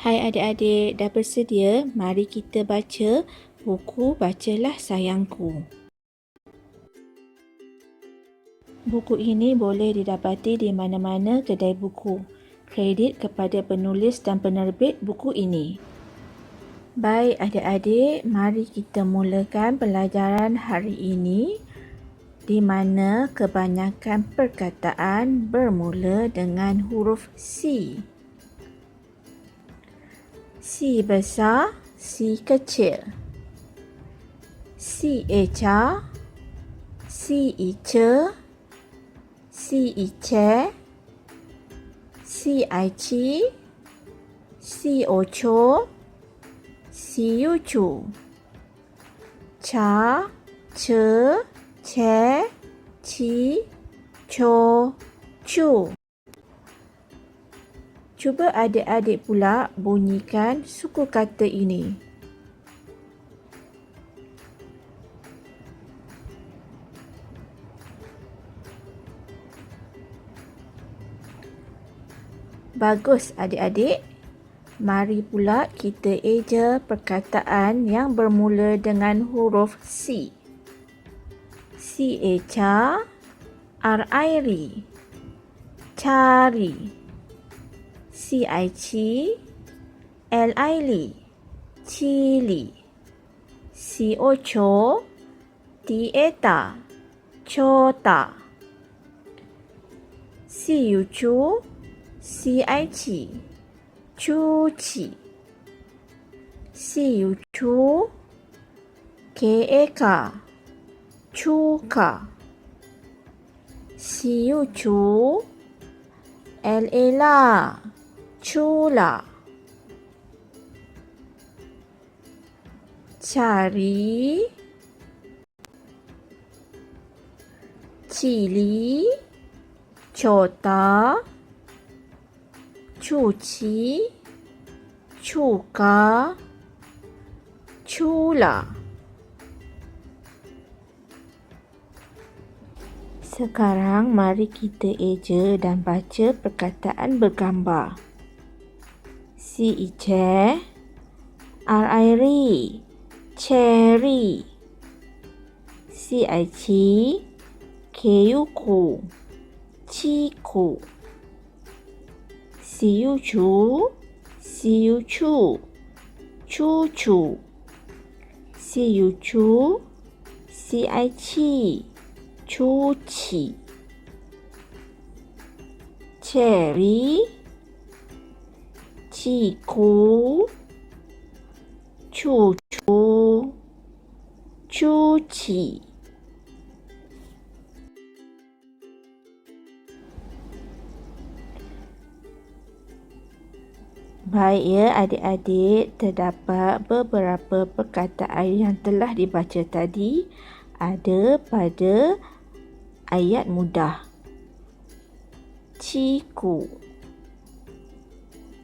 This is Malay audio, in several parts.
Hai adik-adik, dah bersedia? Mari kita baca buku Bacalah Sayangku. Buku ini boleh didapati di mana-mana kedai buku. Kredit kepada penulis dan penerbit buku ini. Baik adik-adik, mari kita mulakan pelajaran hari ini di mana kebanyakan perkataan bermula dengan huruf C. C besar, C kecil. C eca, C ice, C ice, C aici, C ocho, C yucu. Cha, che, che, ci, cho, chu. Cuba adik-adik pula bunyikan suku kata ini. Bagus adik-adik. Mari pula kita eja perkataan yang bermula dengan huruf C. C eca, R airi, cari. C I chi, L I li, chili. C O cho, T E ta, chota. C U chu, C I chi, chu chi. C U chu, K E ka, chu ka. C U chu, L A la. Chula Cari Cili Cota Cuci Cuka Cula Sekarang mari kita eja dan baca perkataan bergambar si ice r i r cherry. C i chi k u ku chi ku c u chu c u chu chu chu. C u chu c i chi chu chi cherry 气苦，处处出起。Baik ya adik-adik, terdapat beberapa perkataan yang telah dibaca tadi ada pada ayat mudah. Ciku.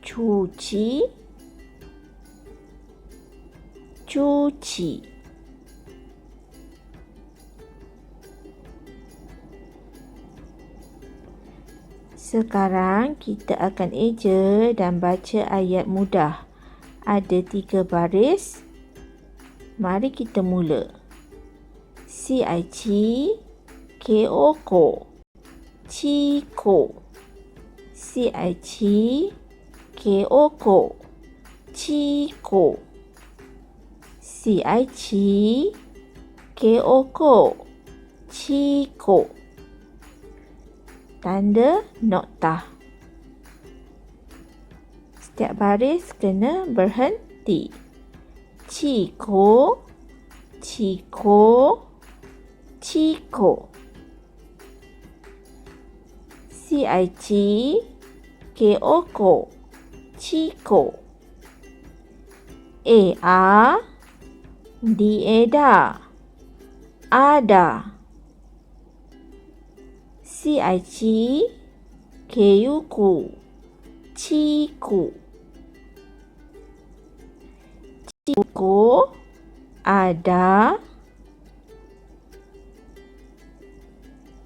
cuci cuci Sekarang kita akan eja dan baca ayat mudah. Ada tiga baris. Mari kita mula. Si K O Si I C K C K C I C Kyoko Chiko Si ai chi Kyoko Chiko Tanda nokta Setiap baris kena berhenti. Chiko Chiko Chiko. Si ai chi Kyoko Chico A A D Ada Ada C I C K U Chiku Chiku ada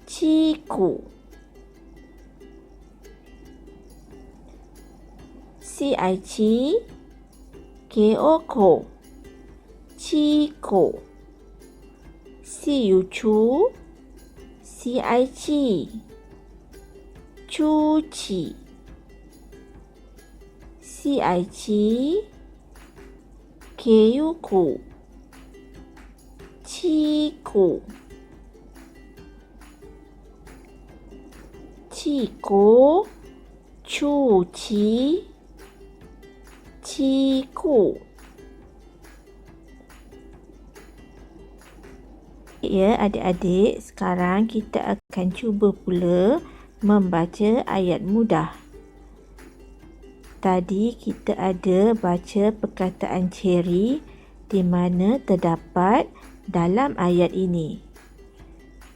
Chiku Si ai chi. Ke o ko. Chi ko. Si yu chu. Si ai chi. Chu chi. Si ai chi. Ke yu ku. Chi ku. Chi ku. Chu chi. Chi ku. Ya, adik-adik, sekarang kita akan cuba pula membaca ayat mudah. Tadi kita ada baca perkataan cherry di mana terdapat dalam ayat ini.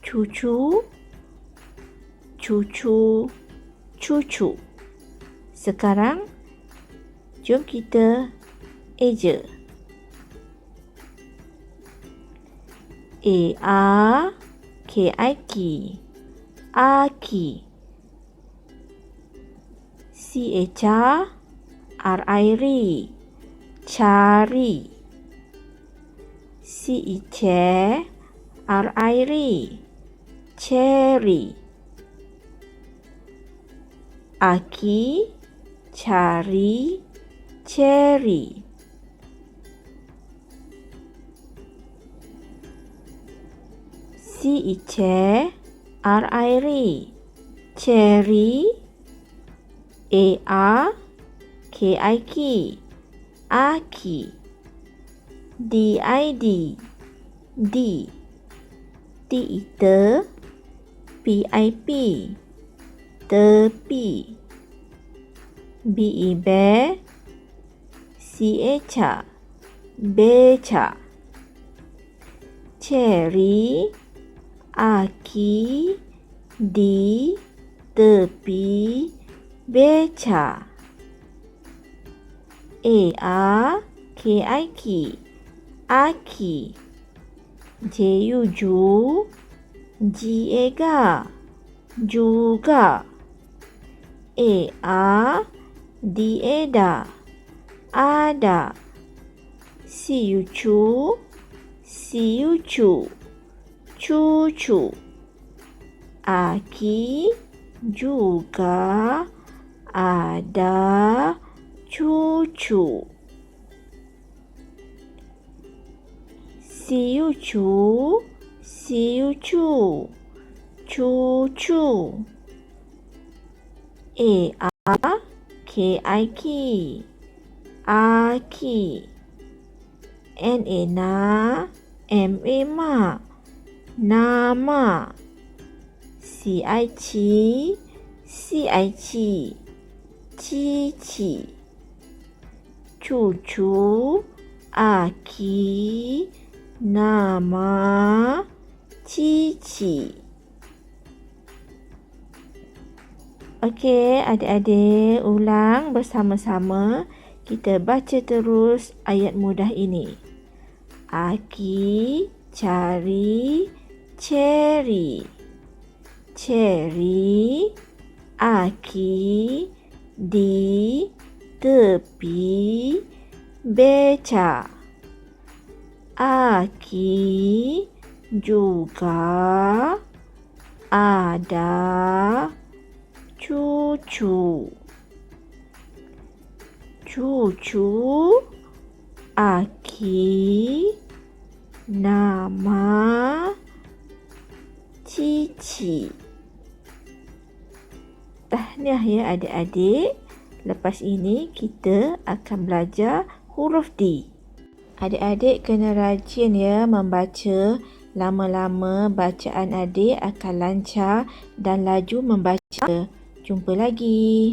Cucu, cucu, cucu. Sekarang, jom kita eja. A A K I K. Aki C H R I R. Cari C H R I R. Cherry Aki cari cherry. C H R I R cherry A R K I K. Aki D I D D. T itu P I P tepi B E bear C H beca. Cherry Aki. Di. Tepi. Beca. A A. K. I. K. Aki. J. U. Ju G. A. Ga juga. A A. D. A Da ada. C U Chu. C U Chu. Cucu Aki juga ada cucu Si Yucu Si Yucu Cucu E A K I K Aki. N A Na M A Ma nama. Si ai chi si ai chi chi chi chu chu a ki nama. Chi chi Okey, adik-adik ulang bersama-sama. Kita baca terus ayat mudah ini. Aki cari cherry cherry aki di tepi beca. Aki juga ada cucu cucu aki nama Cici. Tahniah ya adik-adik. Lepas ini kita akan belajar huruf D. Adik-adik kena rajin ya membaca. Lama-lama bacaan adik akan lancar dan laju membaca. Jumpa lagi.